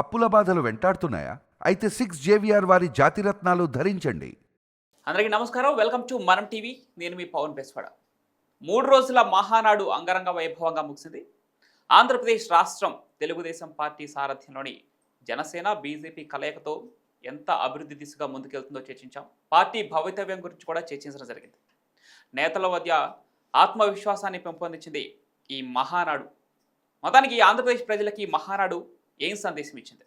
అప్పుల బాధలు వెంటాడుతున్నాయా? అయితే సిక్స్ జేవిఆర్ వారి జాతిరత్నాలు ధరించండి. అందరికీ నమస్కారం. Welcome to Manam TV. నేను మీ పవన్ బెస్వాడ. మూడు రోజుల మహానాడు అంగరంగ వైభవంగా ముగిసింది. ఆంధ్రప్రదేశ్ రాష్ట్రం తెలుగుదేశం పార్టీ సారథ్యంలోని జనసేన బీజేపీ కలయికతో ఎంత అభివృద్ధి దిశగా ముందుకెళ్తుందో చర్చించాం. పార్టీ భవితవ్యం గురించి కూడా చర్చించడం జరిగింది. నేతల మధ్య ఆత్మవిశ్వాసాన్ని పెంపొందించింది ఈ మహానాడు. మొత్తానికి ఆంధ్రప్రదేశ్ ప్రజలకి మహానాడు ఏం సందేశం ఇచ్చింది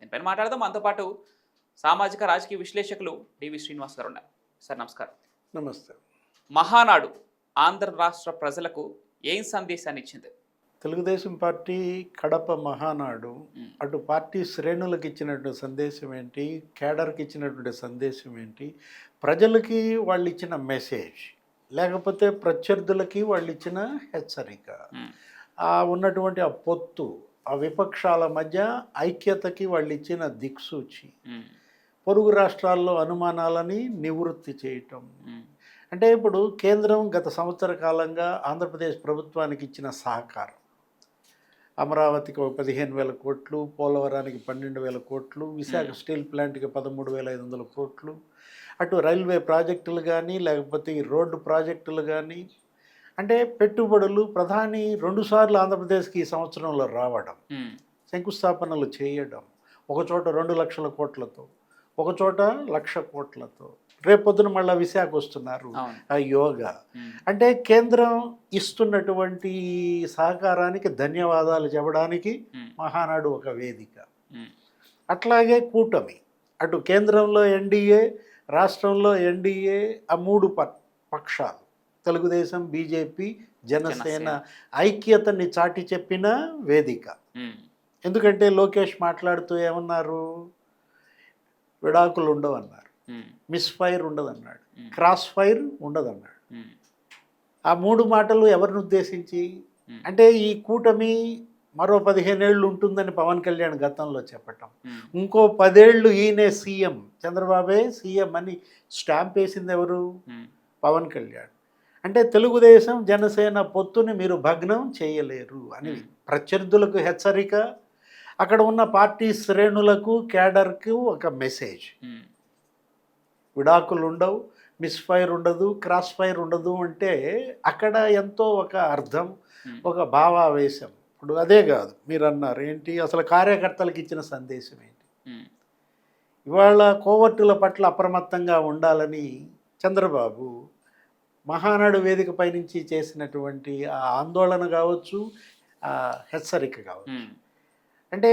దీనిపైన మాట్లాడదాం. మనతో పాటు సామాజిక రాజకీయ విశ్లేషకులు డివి శ్రీనివాస్ గారు ఉన్నారు. సార్ నమస్కారం. నమస్తే. మహానాడు ఆంధ్ర రాష్ట్ర ప్రజలకు ఏం సందేశాన్ని ఇచ్చింది తెలుగుదేశం పార్టీ కడప మహానాడు. అటు పార్టీ శ్రేణులకు ఇచ్చినటువంటి సందేశం ఏంటి? కేడర్కి ఇచ్చినటువంటి సందేశం ఏంటి? ప్రజలకి వాళ్ళు ఇచ్చిన మెసేజ్ లేకపోతే ప్రత్యర్థులకి వాళ్ళు ఇచ్చిన హెచ్చరిక. ఆ ఉన్నటువంటి ఆ పొత్తు ఆ విపక్షాల మధ్య ఐక్యతకి వాళ్ళు ఇచ్చిన దిక్సూచి. పొరుగు రాష్ట్రాల్లో అనుమానాలని నివృత్తి చేయటం. అంటే ఇప్పుడు కేంద్రం గత సంవత్సర కాలంగా ఆంధ్రప్రదేశ్ ప్రభుత్వానికి ఇచ్చిన సహకారం అమరావతికి ఒక పదిహేను వేల కోట్లు పోలవరానికి పన్నెండు వేల కోట్లు విశాఖ. స్టీల్ ప్లాంట్కి పదమూడు వేల ఐదు వందల కోట్లు అటు రైల్వే ప్రాజెక్టులు కానీ లేకపోతే రోడ్డు ప్రాజెక్టులు కానీ అంటే పెట్టుబడులు ప్రధాని రెండుసార్లు ఆంధ్రప్రదేశ్కి ఈ సంవత్సరంలో రావడం. శంకుస్థాపనలు చేయడం ఒక చోట రెండు లక్షల కోట్లతో ఒక చోట లక్ష కోట్లతో రేపొద్దున మళ్ళీ విశాఖ వస్తున్నారు ఆ యోగా. అంటే కేంద్రం ఇస్తున్నటువంటి సహకారానికి ధన్యవాదాలు చెప్పడానికి. మహానాడు ఒక వేదిక. అట్లాగే కూటమి అటు కేంద్రంలో ఎన్డీఏ రాష్ట్రంలో ఎన్డీఏ ఆ మూడు ప- పక్షాలు తెలుగుదేశం బీజేపీ జనసేన. ఐక్యతని చాటి చెప్పిన వేదిక. ఎందుకంటే లోకేష్ మాట్లాడుతూ ఏమన్నారు విడాకులు ఉండవన్నారు. మిస్ ఫైర్ ఉండదన్నాడు. క్రాస్ ఫైర్ ఉండదన్నాడు. ఆ మూడు మాటలు ఎవరిని ఉద్దేశించి. అంటే ఈ కూటమి మరో పదిహేనేళ్ళు ఉంటుందని పవన్ కళ్యాణ్ గతంలో చెప్పటం. ఇంకో పదేళ్ళు ఈయనే సీఎం చంద్రబాబే సీఎం అని స్టాంప్ వేసింది ఎవరు. పవన్ కళ్యాణ్ అంటే తెలుగుదేశం జనసేన పొత్తుని మీరు భగ్నం చేయలేరు అని. ప్రత్యర్థులకు హెచ్చరిక అక్కడ ఉన్న పార్టీ శ్రేణులకు క్యాడర్కు ఒక మెసేజ్. విడాకులు ఉండవు మిస్ ఫైర్ ఉండదు క్రాస్ ఫైర్ ఉండదు అంటే అక్కడ ఎంతో ఒక అర్థం. ఒక భావావేశం ఇప్పుడు అదే కాదు మీరు అన్నారు ఏంటి అసలు కార్యకర్తలకు ఇచ్చిన సందేశం ఏంటి. ఇవాళ కోవర్టుల పట్ల అప్రమత్తంగా ఉండాలని చంద్రబాబు మహానాడు వేదికపై నుంచి చేసినటువంటి ఆ ఆందోళన కావచ్చు ఆ హెచ్చరిక కావచ్చు. అంటే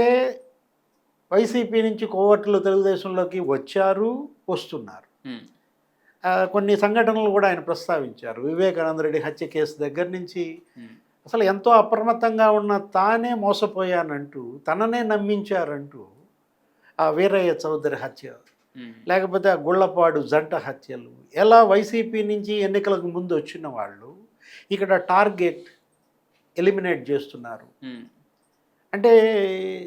వైసీపీ నుంచి కోవర్టులు తెలుగుదేశంలోకి వచ్చారు వస్తున్నారు కొన్ని సంఘటనలు కూడా ఆయన ప్రస్తావించారు వివేకానంద రెడ్డి హత్య కేసు దగ్గర నుంచి. అసలు ఎంతో అప్రమత్తంగా ఉన్న తానే మోసపోయానంటూ తననే నమ్మించారంటూ ఆ వీరయ్య చౌదరి హత్య. లేకపోతే ఆ గుళ్ళపాడు జంట హత్యలు. ఎలా వైసీపీ నుంచి ఎన్నికలకు ముందు వచ్చిన వాళ్ళు ఇక్కడ టార్గెట్ ఎలిమినేట్ చేస్తున్నారు. అంటే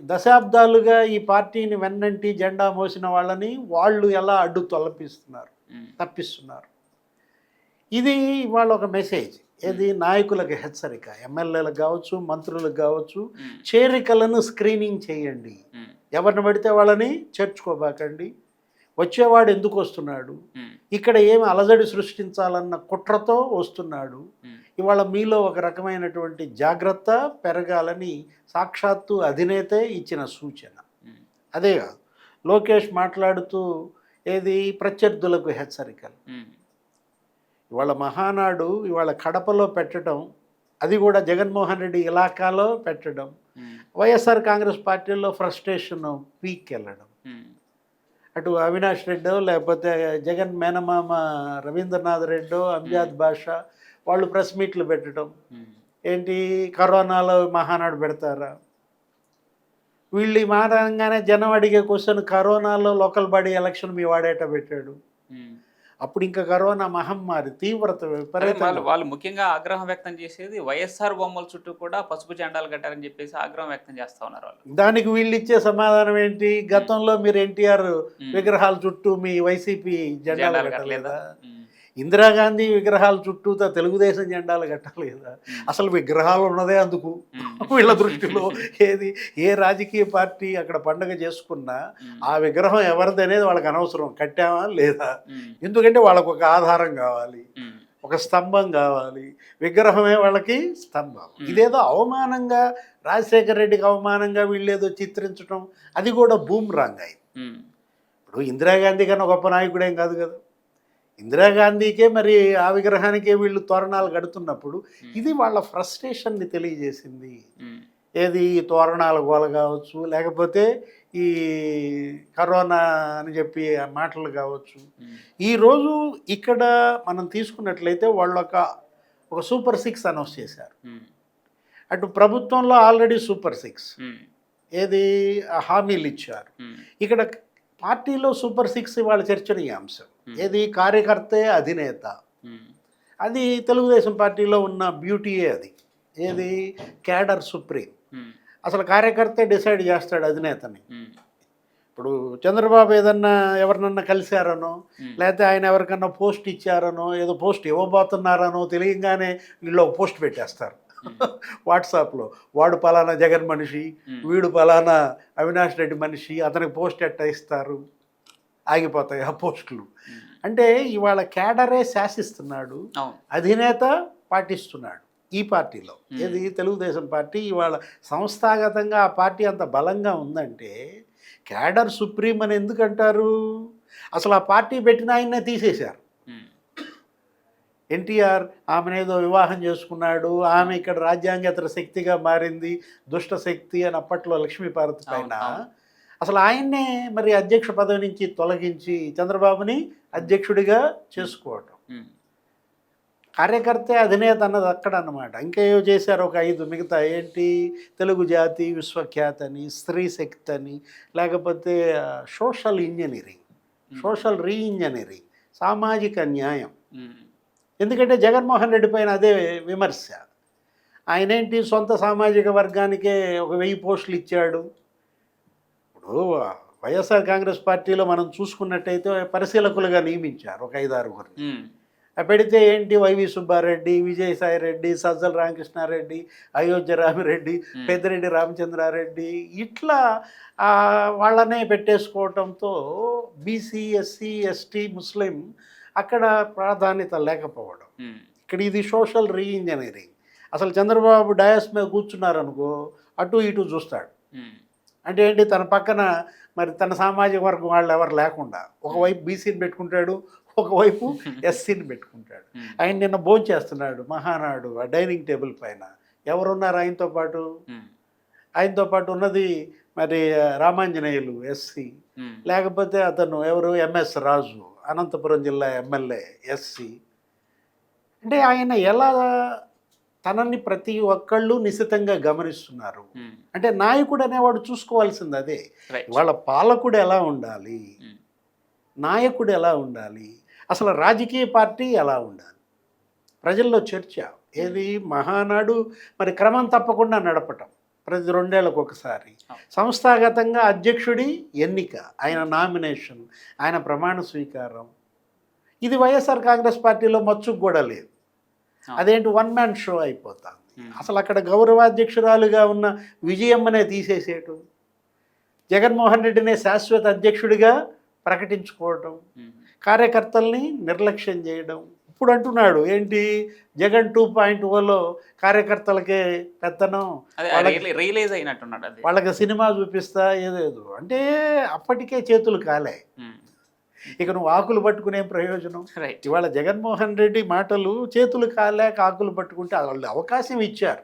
దశాబ్దాలుగా ఈ పార్టీని వెన్నంటి జెండా మోసిన వాళ్ళని వాళ్ళు ఎలా అడ్డు తొలపిస్తున్నారు. తప్పిస్తున్నారు? ఇది ఇవాళ ఒక మెసేజ్. ఏది? నాయకులకు హెచ్చరిక. ఎమ్మెల్యేలకు కావచ్చు మంత్రులకు కావచ్చు. చేరికలను స్క్రీనింగ్ చేయండి. ఎవరిని పడితే వాళ్ళని చేర్చుకోబాకండి. వచ్చేవాడు ఎందుకు వస్తున్నాడు. ఇక్కడ ఏమి అలజడి సృష్టించాలన్న కుట్రతో వస్తున్నాడు. ఇవాళ మీలో ఒక రకమైనటువంటి జాగ్రత్త పెరగాలని సాక్షాత్తు అధినేతే ఇచ్చిన సూచన. అదే కాదు లోకేష్ మాట్లాడుతూ ఏది ప్రత్యర్థులకు హెచ్చరికలు. ఇవాళ మహానాడు ఇవాళ కడపలో పెట్టడం అది కూడా జగన్మోహన్ రెడ్డి ఇలాకాలో పెట్టడం. వైఎస్ఆర్ కాంగ్రెస్ పార్టీలో ఫ్రస్ట్రేషన్ పీక్ వెళ్ళడం. అటు అవినాష్ రెడ్డో లేకపోతే జగన్ మేనమామ రవీంద్రనాథ్ రెడ్డో అంజాద్ బాషా వాళ్ళు ప్రెస్ మీట్లు పెట్టడం. ఏంటి? కరోనాలో మహానాడు పెడతారా? వీళ్ళు మారంగానే జనం అడిగే క్వశ్చన్ కరోనాలో లోకల్ బాడీ ఎలక్షన్ మీ వాడేట పెట్టాడు. అప్పుడు ఇంకా కరోనా మహమ్మారి తీవ్రత అదే వాళ్ళు ముఖ్యంగా ఆగ్రహం వ్యక్తం చేసేది వైఎస్ఆర్ బొమ్మల చుట్టూ కూడా పసుపు జెండాలు కట్టారని చెప్పేసి ఆగ్రహం వ్యక్తం చేస్తా ఉన్నారు వాళ్ళు. దానికి వీళ్ళు ఇచ్చే సమాధానం ఏంటి? గతంలో మీరు ఎన్టీఆర్. విగ్రహాల చుట్టూ మీ వైసీపీ జెండాలు కట్టలేదా. ఇందిరాగాంధీ విగ్రహాల చుట్టూతా తెలుగుదేశం జెండాలు కట్టాలి కదా. అసలు విగ్రహాలు ఉన్నదే అందుకు. వీళ్ళ దృష్టిలో ఏది? ఏ రాజకీయ పార్టీ అక్కడ పండగ చేసుకున్నా ఆ విగ్రహం ఎవరిది అనేది వాళ్ళకి అనవసరం. కట్టామా లేదా? ఎందుకంటే వాళ్ళకు ఒక ఆధారం కావాలి. ఒక స్తంభం కావాలి. విగ్రహమే వాళ్ళకి స్తంభం. ఇదేదో అవమానంగా రాజశేఖర రెడ్డికి అవమానంగా వీళ్ళేదో చిత్రించడం అది కూడా బూమ్ రాంగ్ అయింది ఇప్పుడు ఇందిరాగాంధీ కన్నా గొప్ప నాయకుడేం కాదు కదా. ఇందిరాగాంధీకే మరి ఆ విగ్రహానికే వీళ్ళు తోరణాలు కడుతున్నప్పుడు ఇది వాళ్ళ ఫ్రస్ట్రేషన్ని తెలియజేసింది. ఏది? ఈ తోరణాల గోల కావచ్చు లేకపోతే ఈ కరోనా అని చెప్పి మాటలు కావచ్చు. ఈరోజు ఇక్కడ మనం తీసుకున్నట్లయితే వాళ్ళు ఒక ఒక సూపర్ సిక్స్ అనౌన్స్ చేశారు. అటు ప్రభుత్వంలో ఆల్రెడీ సూపర్ సిక్స్. ఏది? హామీలు ఇచ్చారు. ఇక్కడ పార్టీలో సూపర్ సిక్స్ ఇవాళ చర్చనీయాంశం. ఏది కార్యకర్తే అధినేత. అది తెలుగుదేశం పార్టీలో ఉన్న బ్యూటీయే అది. ఏది? Cadre supreme. అసలు కార్యకర్తే డిసైడ్ చేస్తాడు అధినేతని. ఇప్పుడు చంద్రబాబు ఏదన్నా ఎవరినన్నా కలిశారనో లేకపోతే ఆయన ఎవరికన్నా పోస్ట్ ఇచ్చారనో ఏదో పోస్ట్ ఇవ్వబోతున్నారనో తెలియగానే వీళ్ళు ఒక పోస్ట్ పెట్టేస్తారు. వాట్సాప్లో. వాడు పలానా జగన్ మనిషి వీడు పలానా అవినాష్ రెడ్డి మనిషి అతనికి పోస్ట్ ఎట్టా ఇస్తారు? ఆగిపోతాయి ఆ పోస్టులు. అంటే ఇవాళ క్యాడరే శాసిస్తున్నాడు అధినేత పాటిస్తున్నాడు ఈ పార్టీలో. ఏది? తెలుగుదేశం పార్టీ. ఇవాళ సంస్థాగతంగా ఆ పార్టీ అంత బలంగా ఉందంటే క్యాడర్ సుప్రీం అని ఎందుకంటారు? అసలు ఆ పార్టీ పెట్టిన ఆయన్నే తీసేశారు. ఎన్టీఆర్ ఆమెనేదో వివాహం చేసుకున్నాడు ఆమె ఇక్కడ రాజ్యాంగేతర శక్తిగా మారింది దుష్ట శక్తి అని అప్పట్లో లక్ష్మీపార్వతి పైన. అసలు ఆయన్నే మరి అధ్యక్ష పదవి నుంచి తొలగించి చంద్రబాబుని అధ్యక్షుడిగా చేసుకోవటం. కార్యకర్తే అధినేత అన్నది అక్కడ అన్నమాట ఇంకేవో చేశారు ఒక ఐదు మిగతా ఏంటి? తెలుగు జాతి విశ్వఖ్యాత్ అని స్త్రీ శక్తి అని లేకపోతే social engineering social reengineering సామాజిక న్యాయం. ఎందుకంటే జగన్మోహన్ రెడ్డి పైన అదే విమర్శ. ఆయన ఏంటి సొంత సామాజిక వర్గానికే ఒక వెయ్యి పోస్టులు ఇచ్చాడు? ఇప్పుడు వైఎస్ఆర్ కాంగ్రెస్ పార్టీలో మనం చూసుకున్నట్టయితే పరిశీలకులుగా నియమించారు ఒక ఐదారుగురిని. ఆ పెడితే ఏంటి వైవి సుబ్బారెడ్డి విజయసాయి రెడ్డి సజ్జల రామకృష్ణారెడ్డి అయోధ్య రామిరెడ్డి పెద్దిరెడ్డి రామచంద్రారెడ్డి ఇట్లా వాళ్ళనే పెట్టేసుకోవటంతో బీసీ ఎస్సీ ఎస్టీ ముస్లిం అక్కడ ప్రాధాన్యత లేకపోవడం. ఇక్కడ ఇది సోషల్ రీ ఇంజనీరింగ్ అసలు చంద్రబాబు డయాస్ మీద కూర్చున్నారనుకో అటు ఇటు చూస్తాడు. అంటే ఏంటి? తన పక్కన మరి తన సామాజిక వర్గం వాళ్ళు ఎవరు లేకుండా ఒకవైపు బీసీని పెట్టుకుంటాడు ఒకవైపు ఎస్సీని పెట్టుకుంటాడు. ఆయన నిన్న భోజనం చేస్తున్నాడు మహానాడు ఆ డైనింగ్ టేబుల్ పైన. ఎవరున్నారు ఆయనతో పాటు? ఆయనతో పాటు ఉన్నది మరి రామాంజనేయులు ఎస్సీ లేకపోతే అతను ఎవరు? ఎంఎస్ రాజు అనంతపురం జిల్లా ఎమ్మెల్యే ఎస్సీ అంటే ఆయన ఎలా తనని ప్రతి ఒక్కళ్ళు నిశితంగా గమనిస్తున్నారు. అంటే నాయకుడు అనేవాడు చూసుకోవాల్సింది అదే. వాళ్ళ పాలకుడు ఎలా ఉండాలి? Hmm. నాయకుడు ఎలా ఉండాలి? అసలు రాజకీయ పార్టీ ఎలా ఉండాలి? ప్రజల్లో చర్చ. ఏది మహానాడు మరి క్రమం తప్పకుండా నడపటం. ప్రతి రెండేళ్ళకు ఒకసారి. సంస్థాగతంగా అధ్యక్షుడి ఎన్నిక ఆయన నామినేషన్ ఆయన ప్రమాణ స్వీకారం. ఇది వైఎస్ఆర్ కాంగ్రెస్ పార్టీలో మచ్చుకు కూడా లేదు. అదేంటి? వన్ మ్యాన్ షో అయిపోతుంది. అసలు అక్కడ గౌరవాధ్యక్షురాలుగా ఉన్న విజయమ్మనే తీసేసేయటం జగన్మోహన్ రెడ్డినే శాశ్వత అధ్యక్షుడిగా ప్రకటించుకోవటం కార్యకర్తల్ని నిర్లక్ష్యం చేయడం. ఇప్పుడు అంటున్నాడు ఏంటి? జగన్ టూ పాయింట్ ఓలో కార్యకర్తలకే పెత్తనం రియలైజ్ అయినట్టున్నాడు వాళ్ళకి సినిమా చూపిస్తా ఏదేదో. అంటే అప్పటికే చేతులు కాలే. ఇక నువ్వు ఆకులు పట్టుకునే ప్రయోజనం? ఇవాళ జగన్మోహన్ రెడ్డి మాటలు చేతులు కాలేక ఆకులు పట్టుకుంటే వాళ్ళు అవకాశం ఇచ్చారు.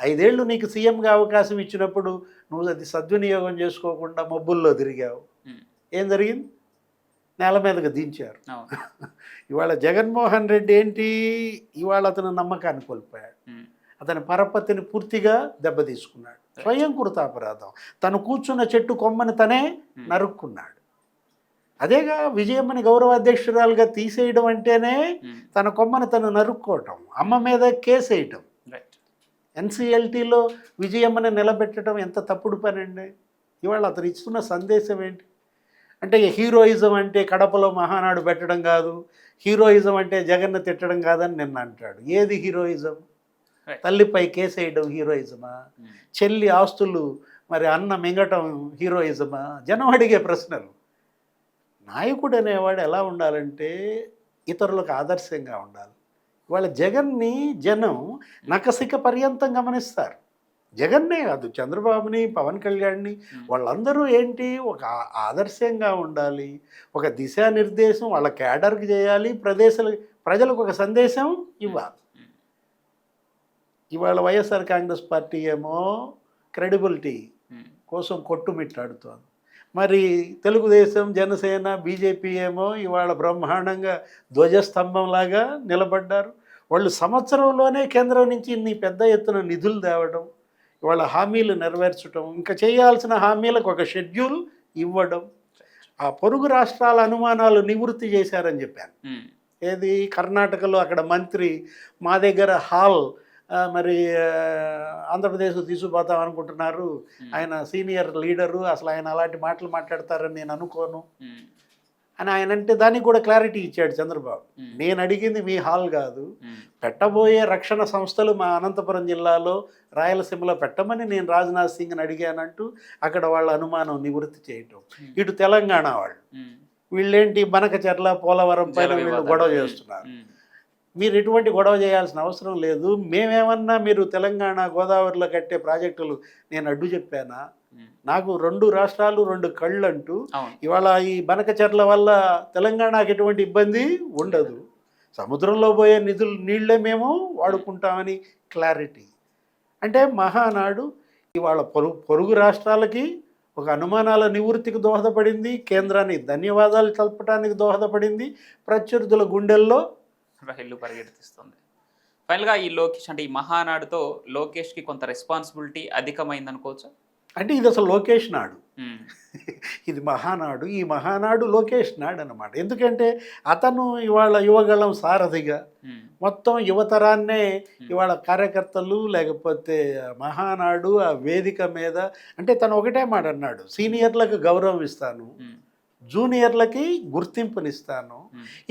ఐదేళ్ళు నీకు సీఎంగా అవకాశం ఇచ్చినప్పుడు నువ్వు అది సద్వినియోగం చేసుకోకుండా మబ్బుల్లో తిరిగావు. ఏం జరిగింది? నేల మీదకి దించారు. ఇవాళ జగన్మోహన్ రెడ్డి ఏంటి? ఇవాళ అతను నమ్మకాన్ని కోల్పోయాడు. ఉమ్. అతని పరపతిని పూర్తిగా దెబ్బతీసుకున్నాడు. స్వయం కృతాపరాధం తను కూర్చున్న చెట్టు కొమ్మని తనే నరుక్కున్నాడు. అదేగా విజయమ్మని గౌరవ అధ్యక్షురాలుగా తీసేయడం అంటేనే ఉమ్. తన కొమ్మని తను నరుక్కోవటం అమ్మ మీద కేసు వేయటం ఎన్సీఎల్టీలో విజయమ్మని నిలబెట్టడం ఎంత తప్పుడు పని అండి ఇవాళ అతను ఇస్తున్న సందేశం ఏంటి? అంటే హీరోయిజం అంటే కడపలో మహానాడు పెట్టడం కాదు హీరోయిజం అంటే జగన్ తిట్టడం కాదని నిన్న అంటాడు. ఏది హీరోయిజం. తల్లిపై కేసేయడం హీరోయిజమా? ఉమ్, చెల్లి ఆస్తులు మరి అన్న మింగటం హీరోయిజమా? జనం అడిగే ప్రశ్నలు. నాయకుడు అనేవాడు ఎలా ఉండాలంటే ఇతరులకు ఆదర్శంగా ఉండాలి. వాళ్ళ జగన్ని జనం నకసిక పర్యంతం గమనిస్తారు. జగన్నే కాదు చంద్రబాబుని పవన్ కళ్యాణ్ని వాళ్ళందరూ ఏంటి? ఒక ఆదర్శంగా ఉండాలి. ఒక దిశానిర్దేశం వాళ్ళ క్యాడర్కి చేయాలి. ప్రదేశాలు ప్రజలకు ఒక సందేశం ఇవ్వాలి. ఇవాళ వైఎస్ఆర్ కాంగ్రెస్ పార్టీ ఏమో క్రెడిబిలిటీ కోసం కొట్టుమిట్టాడుతోంది. మరి తెలుగుదేశం జనసేన బీజేపీ ఏమో ఇవాళ బ్రహ్మాండంగా ధ్వజస్తంభంలాగా నిలబడ్డారు. వాళ్ళు సంవత్సరంలోనే కేంద్రం నుంచి ఇన్ని పెద్ద ఎత్తున నిధులు తేవడం ఇవాళ హామీలు నెరవేర్చడం ఇంకా చేయాల్సిన హామీలకు ఒక షెడ్యూల్ ఇవ్వడం ఆ పొరుగు రాష్ట్రాల అనుమానాలు నివృత్తి చేశారని చెప్పాను ఏది? కర్ణాటకలో అక్కడ మంత్రి మా దగ్గర హాల్ మరి ఆంధ్రప్రదేశ్ తీసుకుపోతాం అనుకుంటున్నారు. ఆయన సీనియర్ లీడరు అసలు ఆయన అలాంటి మాటలు మాట్లాడతారని నేను అనుకోను. అని ఆయన అంటే దానికి కూడా క్లారిటీ ఇచ్చాడు చంద్రబాబు. నేను అడిగింది మీ హాల్ కాదు. పెట్టబోయే రక్షణ సంస్థలు మా అనంతపురం జిల్లాలో రాయలసీమలో పెట్టమని నేను రాజ్నాథ్ సింగ్ని అడిగానంటూ అక్కడ వాళ్ళ అనుమానం నివృత్తి చేయటం. ఇటు తెలంగాణ వాళ్ళు. వీళ్ళేంటి బనకచెర్ల పోలవరం పైన వీళ్ళు. గొడవ చేస్తున్నారు. మీరు ఎటువంటి గొడవ చేయాల్సిన అవసరం లేదు. మేమేమన్నా మీరు తెలంగాణ గోదావరిలో కట్టే ప్రాజెక్టులు నేను అడ్డు చెప్పానా? నాకు రెండు రాష్ట్రాలు రెండు కళ్ళు అంటూ ఇవాళ ఈ బనకచెర్ల వల్ల తెలంగాణకి ఎటువంటి ఇబ్బంది ఉండదు. సముద్రంలో పోయే నిధులు నీళ్ళే మేము వాడుకుంటామని క్లారిటీ. అంటే మహానాడు ఇవాళ పొరుగు పొరుగు రాష్ట్రాలకి ఒక అనుమానాల నివృత్తికి దోహదపడింది. కేంద్రానికి ధన్యవాదాలు తెలపడానికి దోహదపడింది. ప్రత్యర్థుల గుండెల్లో రైలు పరిగెత్తిస్తుంది ఫైనల్గా ఈ లోకేష్ అంటే ఈ మహానాడుతో లోకేష్కి కొంత రెస్పాన్సిబిలిటీ అధికమైంది అనుకోవచ్చు అంటే ఇది అసలు లోకేష్ నాడు. ఇది మహానాడు. ఈ మహానాడు లోకేష్ నాడు అనమాట ఎందుకంటే అతను ఇవాళ యువగళం సారథిగా మొత్తం యువతరాన్నే ఇవాళ కార్యకర్తలు లేకపోతే మహానాడు ఆ వేదిక మీద అంటే తను ఒకటే మాట అన్నాడు. సీనియర్లకు గౌరవం ఇస్తాను. జూనియర్లకి గుర్తింపునిస్తాను.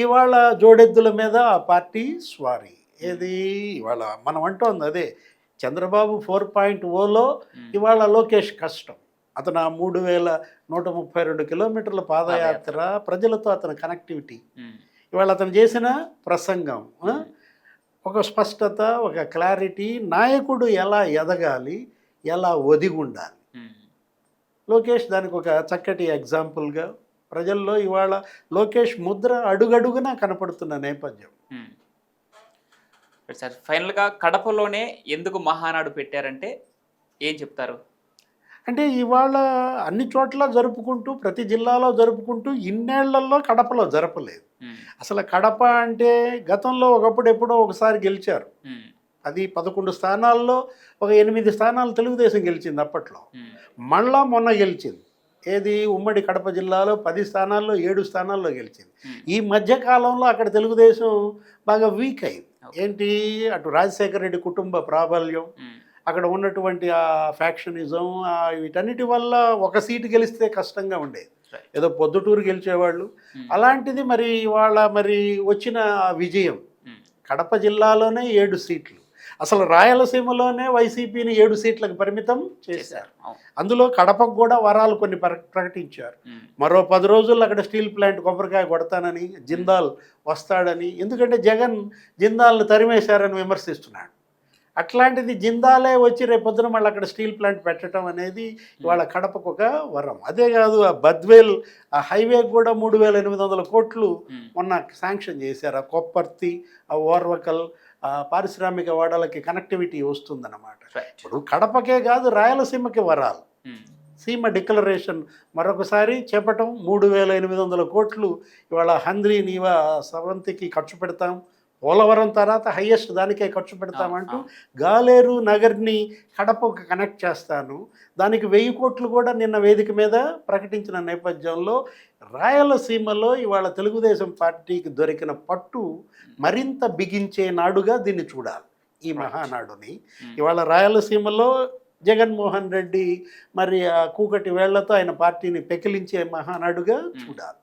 ఇవాళ జోడెద్దుల మీద ఆ పార్టీ స్వారీ. ఏది ఇవాళ మనం అంటోంది అదే చంద్రబాబు ఫోర్ పాయింట్ ఓలో ఇవాళ లోకేష్ కష్టం. అతను ఆ మూడు వేల నూట ముప్పై రెండు కిలోమీటర్ల పాదయాత్ర ప్రజలతో అతని కనెక్టివిటీ ఇవాళ అతను చేసిన ప్రసంగం? ఒక స్పష్టత ఒక క్లారిటీ నాయకుడు ఎలా ఎదగాలి ఎలా ఒదిగి ఉండాలి లోకేష్ దానికి ఒక చక్కటి ఎగ్జాంపుల్గా ప్రజల్లో ఇవాళ లోకేష్ ముద్ర అడుగడుగునా కనపడుతున్న నేపథ్యం. సార్ ఫైనల్గా కడపలోనే ఎందుకు మహానాడు పెట్టారంటే ఏం చెప్తారు? అంటే ఇవాళ అన్ని చోట్ల జరుపుకుంటూ ప్రతి జిల్లాలో జరుపుకుంటూ ఇన్నేళ్ళలో కడపలో జరపలేదు. అసలు కడప అంటే గతంలో ఒకప్పుడు ఎప్పుడో ఒకసారి గెలిచారు. అది పదకొండు స్థానాల్లో ఒక ఎనిమిది స్థానాలు తెలుగుదేశం గెలిచింది అప్పట్లో. మళ్ళా మొన్న గెలిచింది. ఏది? ఉమ్మడి కడప జిల్లాలో పది స్థానాల్లో ఏడు స్థానాల్లో గెలిచింది. ఈ మధ్య కాలంలో అక్కడ తెలుగుదేశం బాగా వీక్ అయింది. ఏంటి? అటు రాజశేఖర రెడ్డి కుటుంబ ప్రాబల్యం అక్కడ ఉన్నటువంటి ఆ ఫ్యాక్షనిజం వీటన్నిటి వల్ల ఒక సీటు గెలిస్తే కష్టంగా ఉండేది. ఏదో పొద్దుటూరు గెలిచేవాళ్ళు. అలాంటిది మరి ఇవాళ మరి వచ్చిన విజయం. కడప జిల్లాలోనే ఏడు సీట్లు. అసలు రాయలసీమలోనే వైసీపీని ఏడు సీట్లకు పరిమితం చేశారు. అందులో కడపకు కూడా వరాలు కొన్ని ప్ర- ప్రకటించారు. మరో పది రోజుల్లో అక్కడ స్టీల్ ప్లాంట్ కొబ్బరికాయ కొడతానని జిందాల్ వస్తాడని ఎందుకంటే జగన్ జిందాల్ని తరిమేశారని విమర్శిస్తున్నాడు. అట్లాంటిది జిందాలే వచ్చి రేపొద్దున మళ్ళీ అక్కడ స్టీల్ ప్లాంట్ పెట్టడం అనేది ఇవాళ కడపకు ఒక వరం. అదే కాదు ఆ బద్వేల్ ఆ హైవే కూడా మూడు వేల ఎనిమిది వందల కోట్లు మొన్న శాంక్షన్ చేశారు. ఆ కొప్పర్తి ఆ ఓర్వకల్ పారిశ్రామిక వాడలకి కనెక్టివిటీ వస్తుందన్నమాట. ఇప్పుడు కడపకే కాదు రాయలసీమకి వరాలు. ఉమ్, సీమ డిక్లరేషన్ మరొకసారి చెప్పటం మూడు వేల ఎనిమిది వందల కోట్లు ఇవాళ హంద్రీ నీవా సవంతికి ఖర్చు పెడతాం. పోలవరం తర్వాత హయ్యెస్ట్ దానికే ఖర్చు పెడతామంటూ గాలేరు నగర్ని కడపకు కనెక్ట్ చేస్తాను. దానికి వెయ్యి కోట్లు కూడా నిన్న వేదిక మీద ప్రకటించిన నేపథ్యంలో రాయలసీమలో ఇవాళ తెలుగుదేశం పార్టీకి దొరికిన పట్టు మరింత బిగించే నాడుగా దీన్ని చూడాలి. ఈ మహానాడుని. ఉమ్, ఇవాళ రాయలసీమలో జగన్మోహన్ రెడ్డి మరి ఆ కూకటి వేళ్ళతో ఆయన పార్టీని పెకిలించే మహానాడుగా చూడాలి.